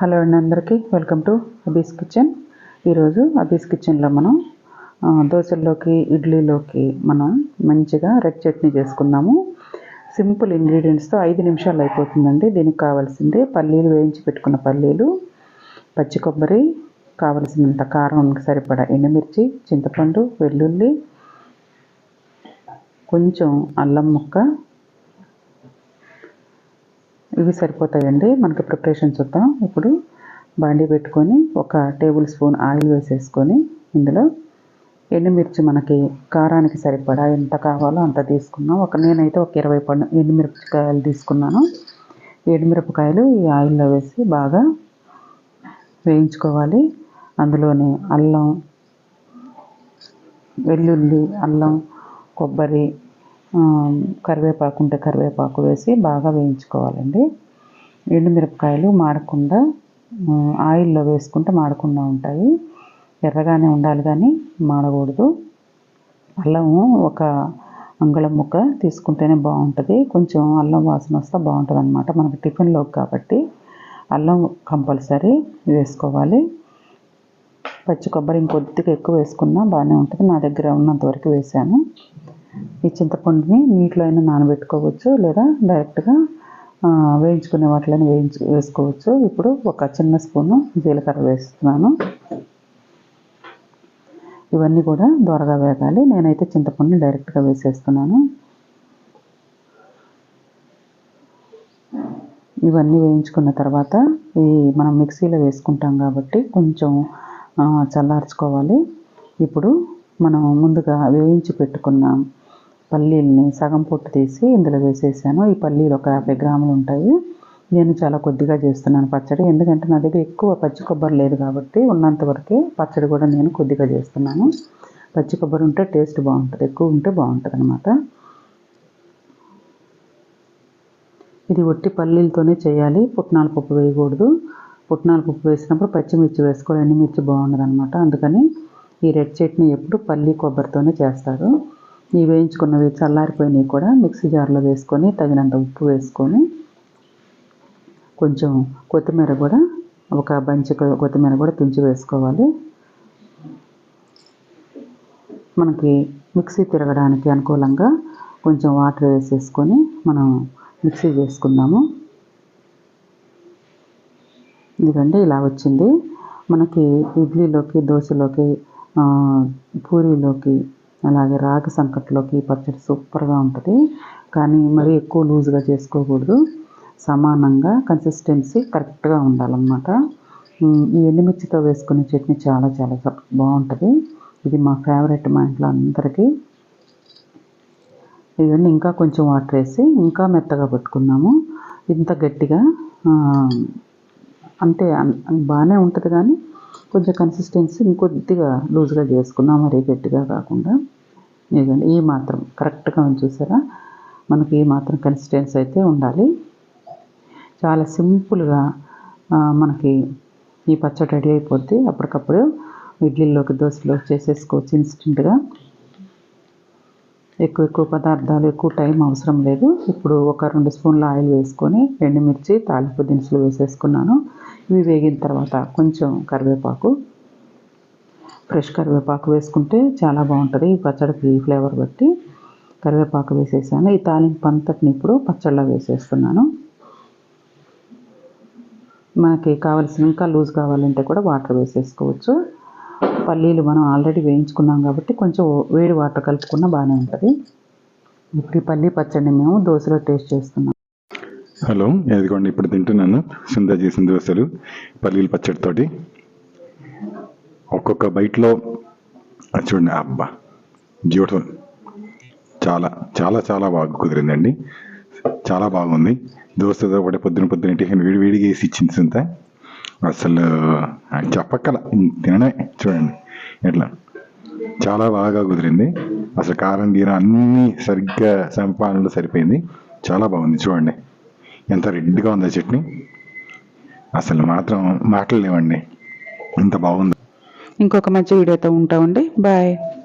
Hello అండి అందరికీ. Welcome to Abby's kitchen. ఈరోజు అబీస్ కిచెన్లో మనం దోశల్లోకి ఇడ్లీలోకి మనం మంచిగా రెడ్ చట్నీ చేసుకుందాము. సింపుల్ ఇంగ్రీడియంట్స్తో ఐదు నిమిషాలు అయిపోతుందండి. దీనికి కావాల్సింది పల్లీలు వేయించి పెట్టుకున్న పల్లీలు పచ్చి కొబ్బరి కావలసినంత కారం సరిపడా ఎండుమిర్చి చింతపండు వెల్లుల్లి కొంచెం అల్లం ముక్క ఇవి సరిపోతాయండి. మనకి ప్రిపరేషన్ చూద్దాం. ఇప్పుడు బాండీ పెట్టుకొని ఒక టేబుల్ స్పూన్ ఆయిల్ వేసేసుకొని ఇందులో ఎండుమిర్చి మనకి కారానికి సరిపడా ఎంత కావాలో అంత తీసుకున్నాం. ఒక నేనైతే ఒక ఇరవై పండు ఎండుమిరపకాయలు తీసుకున్నాను. ఎండుమిరపకాయలు ఈ ఆయిల్లో వేసి బాగా వేయించుకోవాలి. అందులోనే అల్లం వెల్లుల్లి అల్లం కొబ్బరి కరివేపాకు ఉంటే కరివేపాకు వేసి బాగా వేయించుకోవాలండి. ఎండుమిరపకాయలు మాడకుండా ఆయిల్లో వేసుకుంటే మాడకుండా ఉంటాయి. ఎర్రగానే ఉండాలి కానీ మాడకూడదు. అల్లము ఒక అంగుళం ముక్క తీసుకుంటేనే బాగుంటుంది. కొంచెం అల్లం వాసన వస్తే బాగుంటుంది అనమాట మనకి టిఫిన్లోకి కాబట్టి అల్లం కంపల్సరీ వేసుకోవాలి. పచ్చి కొబ్బరి ఇంకొద్దిగా ఎక్కువ వేసుకున్నా బాగానే ఉంటుంది. నా దగ్గర ఉన్నంత వరకు వేసాను. ఈ చింతపండుని నీటిలో అయినా నానబెట్టుకోవచ్చు లేదా డైరెక్ట్గా వేయించుకునే వాటిలోనే వేయించు వేసుకోవచ్చు. ఇప్పుడు ఒక చిన్న స్పూను జీలకర్ర వేస్తున్నాను. ఇవన్నీ కూడా దోరగా వేగాలి. నేనైతే చింతపండుని డైరెక్ట్గా వేసేస్తున్నాను. ఇవన్నీ వేయించుకున్న తర్వాత ఈ మనం మిక్సీలో వేసుకుంటాం కాబట్టి కొంచెం చల్లార్చుకోవాలి. ఇప్పుడు మనం ముందుగా వేయించి పెట్టుకున్న పల్లీల్ని సగం పొట్టు తీసి ఇందులో వేసేసాను. ఈ పల్లీలు ఒక యాభై గ్రాములు ఉంటాయి. నేను చాలా కొద్దిగా చేస్తున్నాను పచ్చడి. ఎందుకంటే నా దగ్గర ఎక్కువ పచ్చి కొబ్బరి లేదు కాబట్టి ఉన్నంత వరకే పచ్చడి కూడా నేను కొద్దిగా చేస్తున్నాను. పచ్చి కొబ్బరి ఉంటే టేస్ట్ బాగుంటుంది. ఎక్కువ ఉంటే బాగుంటుంది అనమాట ఇది ఒట్టి పల్లీలతోనే చేయాలి. పుట్నాల పప్పు వేయకూడదు. పుట్నాల పప్పు వేసినప్పుడు పచ్చిమిర్చి వేసుకోవాలి. ఎండుమిర్చి బాగుండదు అనమాట అందుకని ఈ రెడ్ చట్నీ ఎప్పుడు పల్లీ కొబ్బరితోనే చేస్తారు. ఈ వేయించుకున్నవి చల్లారిపోయినవి కూడా మిక్సీ జార్లో వేసుకొని తగినంత ఉప్పు వేసుకొని కొంచెం కొత్తిమీర కూడా ఒక బంచి కొత్తిమీర కూడా తుంచి వేసుకోవాలి. మనకి మిక్సీ తిరగడానికి అనుకూలంగా కొంచెం వాటర్ వేసేసుకొని మనం మిక్సీ చేసుకుందాము. ఎందుకంటే ఇలా వచ్చింది. మనకి ఇడ్లీలోకి దోశలోకి పూరీలోకి అలాగే రాగి సంకట్లోకి పచ్చడి సూపర్గా ఉంటుంది. కానీ మరీ ఎక్కువ లూజ్గా చేసుకోకూడదు. సమానంగా కన్సిస్టెన్సీ కరెక్ట్గా ఉండాలన్నమాట. ఈ ఎండుమిర్చితో వేసుకునే చట్నీ చాలా చాలా బాగుంటుంది. ఇది మా ఫేవరెట్ మా ఇంట్లో అందరికీ. ఇవన్నీ ఇంకా కొంచెం వాటర్ వేసి ఇంకా మెత్తగా పట్టుకున్నాము ఇంత గట్టిగా అంటే అంతే బాగానే ఉంటుంది కానీ కొంచెం కన్సిస్టెన్సీ ఇంకొద్దిగా లూజ్గా చేసుకున్నాం మరీ గట్టిగా కాకుండా. ఇదిగోండి ఈ మాత్రం కరెక్ట్గా ఉంది చూసారా? మనకి ఈ మాత్రం కన్సిస్టెన్సీ అయితే ఉండాలి. చాలా సింపుల్గా మనకి ఈ పచ్చడి రెడీ అయిపోద్ది. అప్పటికప్పుడు ఇడ్లీలోకి దోశలోకి చేసేసుకోవచ్చు ఇన్స్టెంట్గా ఎక్కువ ఎక్కువ పదార్థాలు ఎక్కువ టైం అవసరం లేదు. ఇప్పుడు ఒక రెండు స్పూన్ల ఆయిల్ వేసుకొని ఎండుమిర్చి తాలింపు దినుసులు వేసేసుకున్నాను. ఇవి వేగిన తర్వాత కొంచెం కరివేపాకు ఫ్రెష్ కరివేపాకు వేసుకుంటే చాలా బాగుంటుంది. ఈ పచ్చడికి ఫ్లేవర్ బట్టి కరివేపాకు వేసేసాను. ఈ తాలింపు అంతటిని ఇప్పుడు పచ్చళ్ళ వేసేస్తున్నాను. మనకి కావాల్సిన ఇంకా లూజ్ కావాలంటే కూడా వాటర్ వేసేసుకోవచ్చు. పల్లీలు మనం ఆల్రెడీ వేయించుకున్నాం కాబట్టి కొంచెం వేడి వాటర్ కలుపుకున్న బాగానే ఉంటుంది. ఇప్పుడు ఈ పల్లీ పచ్చడిని మేము దోశలో టేస్ట్ చేస్తున్నాం. హలో ఇదిగోండి ఇప్పుడు తింటున్నాను. సుందా చేసిన దోశలు పల్లీల పచ్చడితోటి ఒక్కొక్క బైట్లో చూడండి అబ్బా బ్యూటిఫుల్ చాలా చాలా చాలా బాగా కుదిరిందండి. చాలా బాగుంది. దోశతో కూడా పొద్దున పొద్దున టిఫిన్ వేడి వేడిగా వేసి ఇచ్చింది సుంత. అసలు చెప్పక్కల. తిననే చూడండి ఎట్లా. చాలా బాగా కుదిరింది. అసలు కారం గీర అన్నీ సరిగ్గా సంపాదనలో సరిపోయింది. చాలా బాగుంది చూడండి. ఎంత రెడ్గా ఉందో చట్నీ. అసలు మాత్రం మాటలు లేవండి. ఇంత బాగుంది. ఇంకొక మంచి వీడియోతో ఉంటామండి. బాయ్.